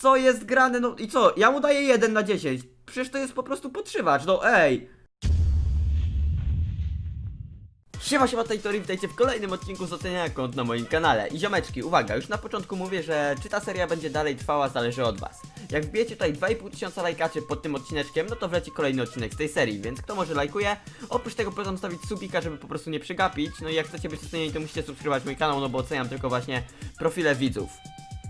Co jest grane? No i co? Ja mu daję 1 na 10. Przecież to jest po prostu podtrzymacz, no ej! Siema, siema, tej Tori, witajcie w kolejnym odcinku z oceniania kont na moim kanale. I ziomeczki, uwaga, już na początku mówię, że czy ta seria będzie dalej trwała, zależy od was. Jak wbijecie tutaj 2,5 tysiąca lajkaczy pod tym odcineczkiem, no to wleci kolejny odcinek z tej serii, więc kto może lajkuje? Oprócz tego polecam zostawić subika, żeby po prostu nie przegapić. No i jak chcecie być ocenieni, to musicie subskrybować mój kanał, no bo oceniam tylko właśnie profile widzów.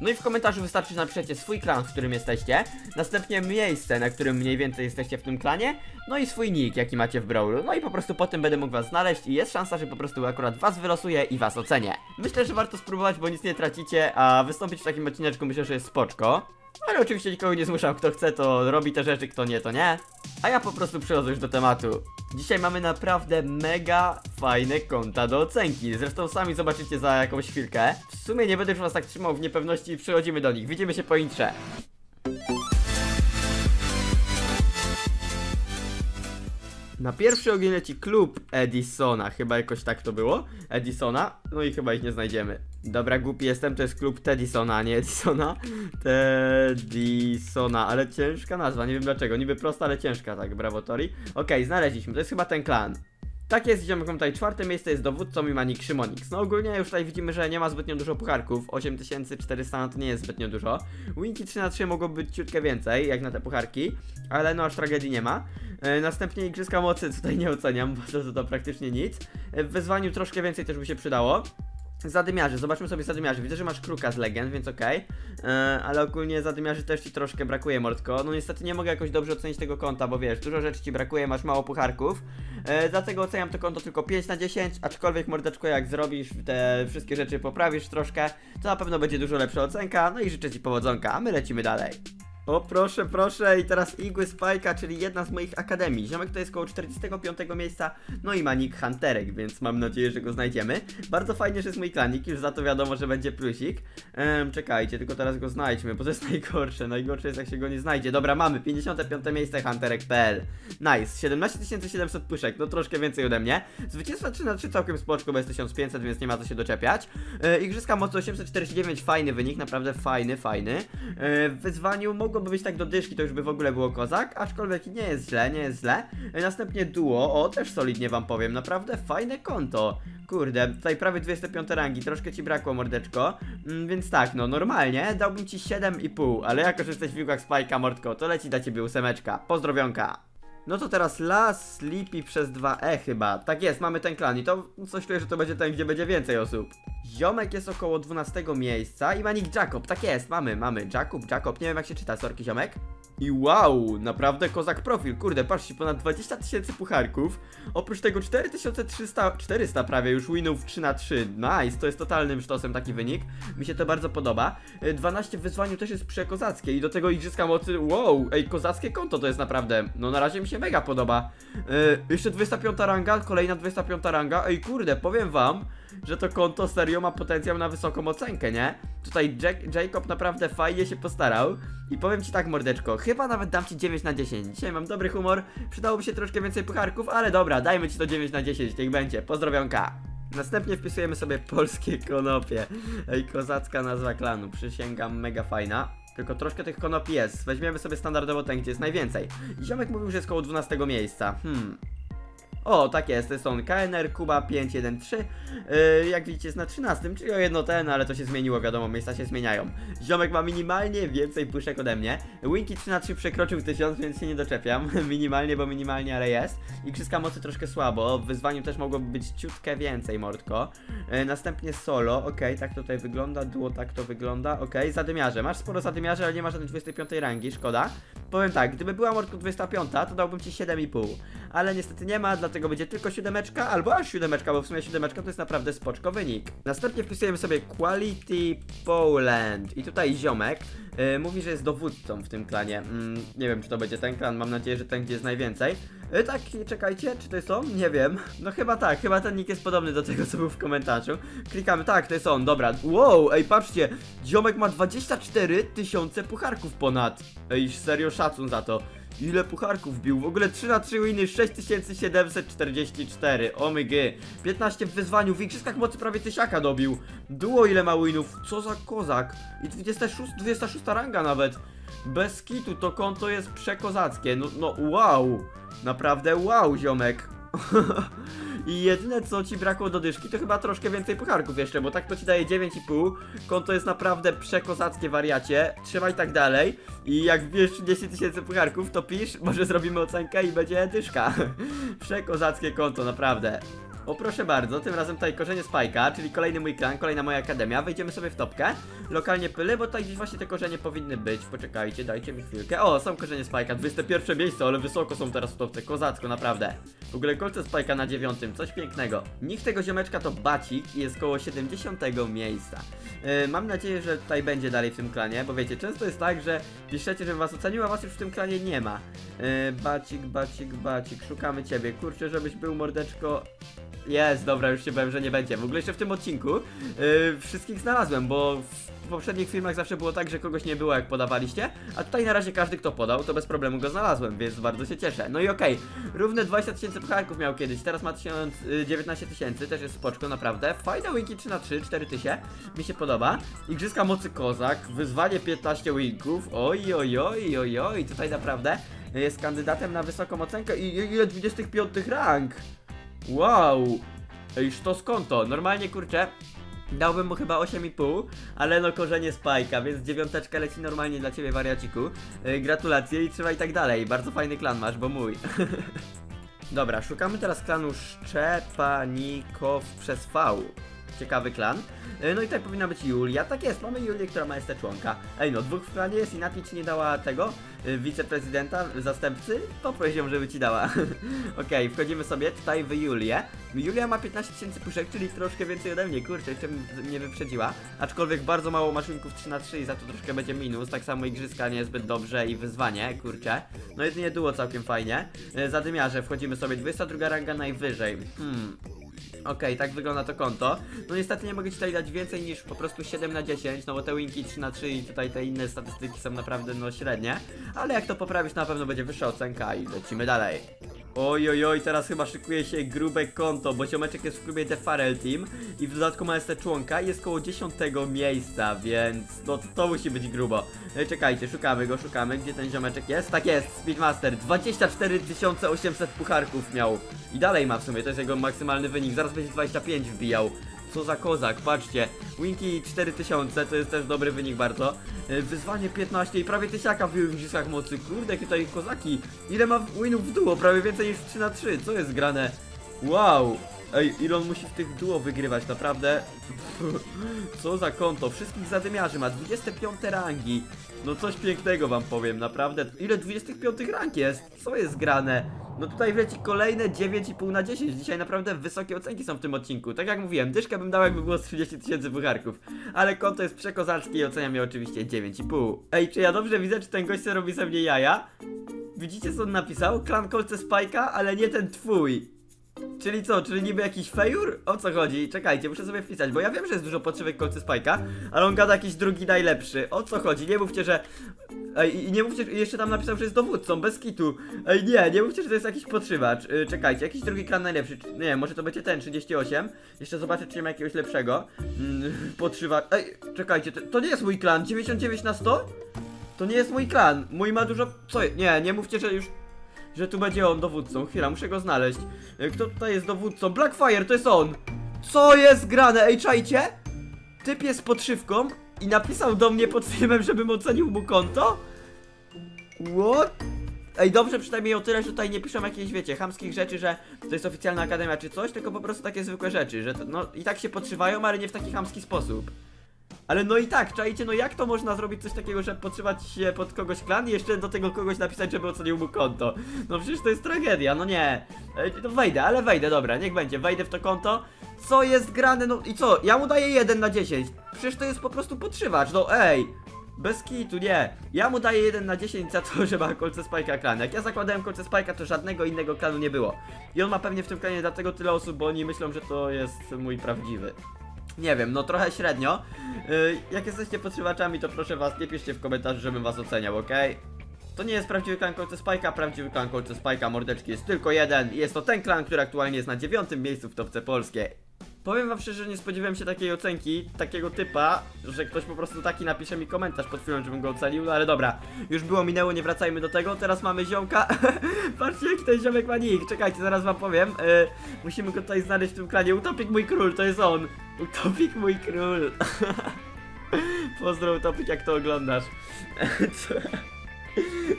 No i w komentarzu wystarczy, że napiszecie swój klan, w którym jesteście, następnie miejsce, na którym mniej więcej jesteście w tym klanie, no i swój nick, jaki macie w Brawlu. No i po prostu potem będę mógł was znaleźć i jest szansa, że po prostu akurat was wylosuję i was ocenię. Myślę, że warto spróbować, bo nic nie tracicie, a wystąpić w takim odcineczku myślę, że jest spoczko. Ale oczywiście nikogo nie zmuszam, kto chce to robi te rzeczy, kto nie to nie. A ja po prostu przechodzę już do tematu. Dzisiaj mamy naprawdę mega fajne konta do ocenki. Zresztą sami zobaczycie za jakąś chwilkę. W sumie nie będę już was tak trzymał w niepewności i przechodzimy do nich. Widzimy się po intrze. Na pierwszy ogień leci klub Edisona, chyba jakoś tak to było. Edisona, no i chyba ich nie znajdziemy. Dobra, głupi jestem, to jest klub Teddisona, a nie Edisona. Teddisona, ale ciężka nazwa, nie wiem dlaczego. Niby prosta, ale ciężka, tak, brawo Tori. Okej, znaleźliśmy, to jest chyba ten klan. Tak jest, mam tutaj czwarte miejsce jest dowódcą i ma nick Szymonix. No ogólnie już tutaj widzimy, że nie ma zbytnio dużo pucharków. 8400 no to nie jest zbytnio dużo. Winki 3 na 3 mogło być ciutkę więcej, jak na te pucharki, ale no aż tragedii nie ma. E, następnie Igrzyska Mocy tutaj nie oceniam, bo to, to, to praktycznie nic. E, w wyzwaniu troszkę więcej też by się przydało. Zadymiarzy, zobaczmy sobie zadymiarzy. Widzę, że masz kruka z legend, więc okej. E, ale ogólnie zadymiarzy też ci troszkę brakuje, Mordko. No niestety nie mogę jakoś dobrze ocenić tego konta, bo wiesz, dużo rzeczy ci brakuje, masz mało pucharków. E, dlatego oceniam to konto tylko 5 na 10, aczkolwiek mordeczko jak zrobisz te wszystkie rzeczy, poprawisz troszkę, to na pewno będzie dużo lepsza ocenka. No i życzę ci powodzonka, a my lecimy dalej. O proszę, proszę i teraz Igły Spajka, czyli jedna z moich akademii. Ziomek to jest koło 45 miejsca, no i ma nick Hunterek, więc mam nadzieję, że go znajdziemy. Bardzo fajnie, że jest mój klanik, już za to wiadomo, że będzie plusik. Ehm, czekajcie, tylko teraz go znajdźmy, bo to jest najgorsze. Najgorsze jest jak się go nie znajdzie. Dobra, mamy 55 miejsce Hunterek.pl. Nice, 17 700 puszek, no troszkę więcej ode mnie. Zwycięstwa 3 na 3 całkiem spoczko, bo jest 1500, więc nie ma co się doczepiać. E, Igrzyska mocy 849, fajny wynik, naprawdę fajny, fajny. E, w wyzwaniu mogłoby być tak do dyszki, to już by w ogóle było kozak, aczkolwiek nie jest źle, nie jest źle. Następnie duo, o też solidnie wam powiem, naprawdę fajne konto. Kurde, tutaj prawie 25 rangi, troszkę ci brakło mordeczko, mm, więc tak, no normalnie dałbym ci 7,5, ale jako, że jesteś w wiłkach Spajka mordko, to leci dla ciebie ósemeczka. Pozdrowionka. No to teraz Las Sleepy przez 2E chyba. Tak jest, mamy ten klan i to coś czuję, że to będzie ten, gdzie będzie więcej osób. Ziomek jest około 12 miejsca i ma nick Jacob. Tak jest, mamy, mamy. Jacob, Jacob, nie wiem jak się czyta, sorki ziomek. I wow, naprawdę kozak profil. Kurde, patrzcie, ponad 20 tysięcy pucharków. Oprócz tego 4300, 400 prawie już winów 3 na 3 Nice, to jest totalnym sztosem taki wynik. Mi się to bardzo podoba. Y, 12 w wyzwaniu też jest przekozackie i do tego igrzyska mocy, wow, ej, kozackie konto to jest naprawdę, no na razie mi się mega podoba. Y, jeszcze 25 ranga, kolejna 25 ranga, ej kurde, powiem wam, że to konto serio ma potencjał na wysoką ocenkę, nie? Tutaj Jack, Jacob naprawdę fajnie się postarał i powiem ci tak mordeczko, chyba nawet dam ci 9 na 10. Dzisiaj mam dobry humor, przydałoby się troszkę więcej pucharków, ale dobra, dajmy ci to 9 na 10, niech będzie, pozdrowionka. Następnie wpisujemy sobie polskie konopie. Ej, kozacka nazwa klanu, przysięgam, mega fajna. Tylko troszkę tych konopi jest. Weźmiemy sobie standardowo ten, gdzie jest najwięcej. Ziomek mówił, że jest koło 12 miejsca. Hmm. O, tak jest, to jest on KNR Kuba 513. Yy, jak widzicie, jest na 13, czyli o jedno ten, ale to się zmieniło, wiadomo, miejsca się zmieniają. Ziomek ma minimalnie więcej puszek ode mnie. Winki 3 na 3 przekroczył 1000, więc się nie doczepiam. minimalnie, bo minimalnie, ale jest. Igrzyska mocy troszkę słabo. W wyzwaniu też mogłoby być ciutkę więcej, mordko. Yy, następnie solo, okej, tak to tutaj wygląda. Duo, tak to wygląda, okej. Zadymiarze, masz sporo zadymiarzy, ale nie masz żadnej 25 rangi, szkoda. Powiem tak, gdyby była mordko 25, to dałbym ci 7,5. Ale niestety nie ma, dlatego będzie tylko siódemeczka, albo aż siódemeczka, bo w sumie siódemeczka to jest naprawdę spoczko wynik. Następnie wpisujemy sobie Quality Poland. I tutaj ziomek yy, mówi, że jest dowódcą w tym klanie. Mm, nie wiem, czy to będzie ten klan, mam nadzieję, że ten, gdzie jest najwięcej. Yy, tak, czekajcie, czy to jest on? Nie wiem. No chyba tak, chyba ten nick jest podobny do tego, co był w komentarzu. Klikamy, tak, to jest on, dobra. Wow, ej, patrzcie, ziomek ma 24 tysiące pucharków ponad. Ej, serio szacun za to. Ile pucharków bił? W ogóle 3 na 3 winy, 6744. Omygy. 15 w wyzwaniu, w igrzyskach mocy prawie tysiaka dobił. Duo ile ma winów? Co za kozak? I 26, 26 ranga nawet. Bez kitu, to konto jest przekozackie. No, no wow. Naprawdę wow, ziomek. I jedyne co ci brakło do dyszki to chyba troszkę więcej pucharków jeszcze, bo tak to ci daje 9,5. Konto jest naprawdę przekozackie wariacie. Trzymaj tak dalej. I jak wbijesz 30 tysięcy pucharków, to pisz, może zrobimy ocenkę i będzie dyszka. Przekozackie konto, naprawdę. O proszę bardzo, tym razem tutaj korzenie Spajka, czyli kolejny mój klan, kolejna moja akademia. Wejdziemy sobie w topkę. Lokalnie pyle, bo tutaj gdzieś właśnie te korzenie powinny być. Poczekajcie, dajcie mi chwilkę. O, są korzenie Spajka, 21 miejsce, ale wysoko są teraz w topce. Kozacko, naprawdę. W ogóle kolce Spajka na dziewiątym, coś pięknego. Nick tego ziomeczka to Bacik i jest koło 70 miejsca. Yy, mam nadzieję, że tutaj będzie dalej w tym klanie, bo wiecie, często jest tak, że piszecie, żebym was ocenił, a was już w tym klanie nie ma. Yy, bacik, bacik, bacik, szukamy ciebie. Kurczę, żebyś był mordeczko jest, dobra, już się bałem, że nie będzie. W ogóle jeszcze w tym odcinku yy, wszystkich znalazłem, bo w poprzednich filmach zawsze było tak, że kogoś nie było jak podawaliście, a tutaj na razie każdy kto podał, to bez problemu go znalazłem, więc bardzo się cieszę. No i okej, równe 20 tysięcy pucharków miał kiedyś, teraz ma 1000, y, 19 tysięcy, też jest spoczko, naprawdę. Fajne winki 3 na 3 4 tysiące, mi się podoba. Igrzyska mocy kozak, wyzwanie 15 winków, oj, oj, oj, oj, oj, tutaj naprawdę jest kandydatem na wysoką ocenkę i i- ile 25 rank. Wow! Ej, to skąd to? Normalnie kurczę. Dałbym mu chyba 8,5, ale no korzenie spajka, więc dziewiąteczka leci normalnie dla ciebie wariaciku. Yy, gratulacje i trzymaj tak dalej. Bardzo fajny klan masz, bo mój. Dobra, szukamy teraz klanu Szczepanikow przez V. Ciekawy klan. Yy, No i tutaj powinna być Julia. Tak jest, mamy Julię, która ma jeszcze członka. Ej no, dwóch w klanie jest i Nati ci nie dała tego, yy, wiceprezydenta, zastępcy? Poproś ją, żeby ci dała. Okej, wchodzimy sobie tutaj w Julię. Julia ma 15 tysięcy puszek, czyli troszkę więcej ode mnie, kurczę, jeszcze mnie wyprzedziła. Aczkolwiek bardzo mało maszynków 3 na 3 i za to troszkę będzie minus. Tak samo igrzyska niezbyt dobrze i wyzwanie, kurczę. No jedynie duo całkiem fajnie. Yy, Zadymiarze, wchodzimy sobie, 22 ranga najwyżej. Hmm. Okej, tak wygląda to konto. No niestety nie mogę ci tutaj dać więcej niż po prostu 7 na 10, no bo te winki 3 na 3 i tutaj te inne statystyki są naprawdę no średnie. Ale jak to poprawisz, na pewno będzie wyższa ocenka i lecimy dalej. Oj, oj, oj, teraz chyba szykuje się grube konto, bo ziomeczek jest w klubie The Farrell Team i w dodatku ma jeszcze członka i jest koło 10 miejsca, więc no to, musi być grubo. E, Czekajcie, szukamy go, szukamy, gdzie ten ziomeczek jest? Tak jest, Speedmaster, 24 800 pucharków miał i dalej ma w sumie, to jest jego maksymalny wynik, zaraz będzie 25 wbijał. Co za kozak, patrzcie. Winki 4000 to jest też dobry wynik bardzo. E, Wyzwanie 15 i prawie tysiaka w igrzyskach mocy. Kurde, jakie tutaj kozaki. Ile ma winów w duo? Prawie więcej niż 3 na 3 Co jest grane? Wow. Ej, ile on musi w tych duo wygrywać, naprawdę? Co za konto? Wszystkich zadymiarzy ma 25 rangi. No coś pięknego wam powiem, naprawdę. Ile 25 rank jest? Co jest grane? No tutaj wleci kolejne 9,5 na 10. Dzisiaj naprawdę wysokie ocenki są w tym odcinku. Tak jak mówiłem, dyszkę bym dał jakby było z 30 tysięcy pucharków. Ale konto jest przekozackie i oceniam je oczywiście 9,5. Ej, czy ja dobrze widzę, czy ten gość robi ze mnie jaja? Widzicie co on napisał? Klan kolce Spajka, ale nie ten twój. Czyli co, czyli niby jakiś fejur? O co chodzi? Czekajcie, muszę sobie wpisać, bo ja wiem, że jest dużo podszywek kolcy Spajka, ale on gada jakiś drugi najlepszy. O co chodzi? Nie mówcie, że... Ej, nie mówcie, że jeszcze tam napisał, że jest dowódcą, bez kitu. Ej, nie, nie mówcie, że to jest jakiś podszywacz. Yy, czekajcie, jakiś drugi klan najlepszy. Nie, może to będzie ten, 38. Jeszcze zobaczę, czy nie ma jakiegoś lepszego. Yy, podszywacz... Ej, czekajcie, to, to nie jest mój klan, 99 na 100? To nie jest mój klan, mój ma dużo... Co? Nie, nie mówcie, że już że tu będzie on dowódcą. Chwila, muszę go znaleźć. E, Kto tutaj jest dowódcą? Blackfire, to jest on! Co jest grane? Ej, czajcie? Typ jest podszywką i napisał do mnie pod filmem, żebym ocenił mu konto? What? Ej, dobrze przynajmniej o tyle, że tutaj nie piszą jakichś, wiecie, chamskich rzeczy, że to jest oficjalna akademia czy coś, tylko po prostu takie zwykłe rzeczy, że to, no i tak się podszywają, ale nie w taki chamski sposób. Ale no i tak, czajcie, no jak to można zrobić coś takiego, że podszywać się pod kogoś klan i jeszcze do tego kogoś napisać, żeby ocenił mu konto? No przecież to jest tragedia, no nie. Ej, No wejdę, ale wejdę, dobra, niech będzie, wejdę w to konto. Co jest grane, no i co? Ja mu daję 1 na 10. Przecież to jest po prostu podszywacz, no ej. Bez kitu, nie. Ja mu daję 1 na 10 za to, że ma kolce Spike'a klan. Jak ja zakładałem kolce Spike'a, to żadnego innego klanu nie było. I on ma pewnie w tym klanie dlatego tyle osób, bo oni myślą, że to jest mój prawdziwy. Nie wiem, no trochę średnio. Yy, jak jesteście podszywaczami, to proszę was, nie piszcie w komentarzu, żebym was oceniał, okej? To nie jest prawdziwy klan kolce Spajka, prawdziwy klan kolce Spajka mordeczki jest tylko jeden. Jest to ten klan, który aktualnie jest na dziewiątym miejscu w topce polskiej. Powiem wam szczerze, że nie spodziewałem się takiej ocenki, takiego typa, że ktoś po prostu taki napisze mi komentarz pod chwilą, żebym go ocenił, no ale dobra, już było, minęło, nie wracajmy do tego, teraz mamy ziomka, patrzcie jaki ten ziomek ma nick, czekajcie, zaraz wam powiem, e, musimy go tutaj znaleźć w tym klanie, Utopik mój król, to jest on, Utopik mój król, pozdro Utopik jak to oglądasz?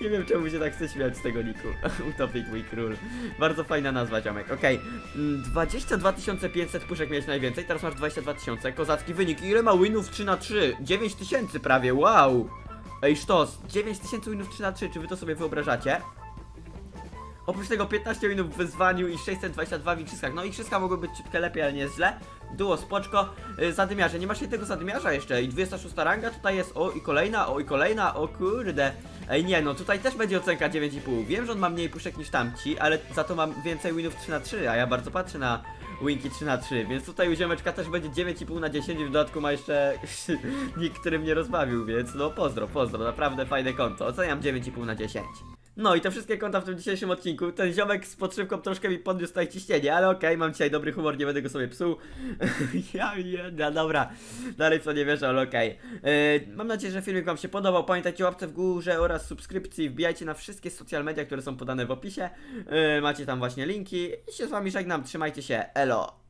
Nie wiem czemu się tak chce śmiać z tego niku. Utopik mój król. Bardzo fajna nazwa, ziomek. Okej. Mm, 22 500 puszek miałeś najwięcej, teraz masz 22 000. Kozacki wynik. Ile ma winów 3 na 3 9 tysięcy prawie, wow! Ej, sztos. 9 tysięcy winów 3 na 3 czy wy to sobie wyobrażacie? Oprócz tego 15 winów w wyzwaniu i 622 w igrzyskach. No igrzyska mogły być ciutkę lepiej, ale nie jest źle. Duo spoczko. Y, Zadymiarze, nie masz jednego zadymiarza jeszcze i 26 ranga tutaj jest, o i kolejna, o i kolejna, o kurde. Ej nie, no tutaj też będzie ocenka 9,5. Wiem, że on ma mniej puszek niż tamci, ale za to mam więcej winów 3 na 3 a ja bardzo patrzę na winki 3 na 3 więc tutaj u ziomeczka też będzie 9,5 na 10 i w dodatku ma jeszcze nikt, który mnie rozbawił, więc no pozdro, pozdro, naprawdę fajne konto. Oceniam 9,5 na 10. No i te wszystkie konta w tym dzisiejszym odcinku. Ten ziomek z podszywką troszkę mi podniósł tutaj ciśnienie, ale okej, mam dzisiaj dobry humor, nie będę go sobie psuł. ja jedna, dobra. Dalej to nie wierzę, ale okej. Yy, mam nadzieję, że filmik wam się podobał. Pamiętajcie o łapce w górze oraz subskrypcji. Wbijajcie na wszystkie social media, które są podane w opisie. Yy, macie tam właśnie linki. I się z wami żegnam. Trzymajcie się. Elo.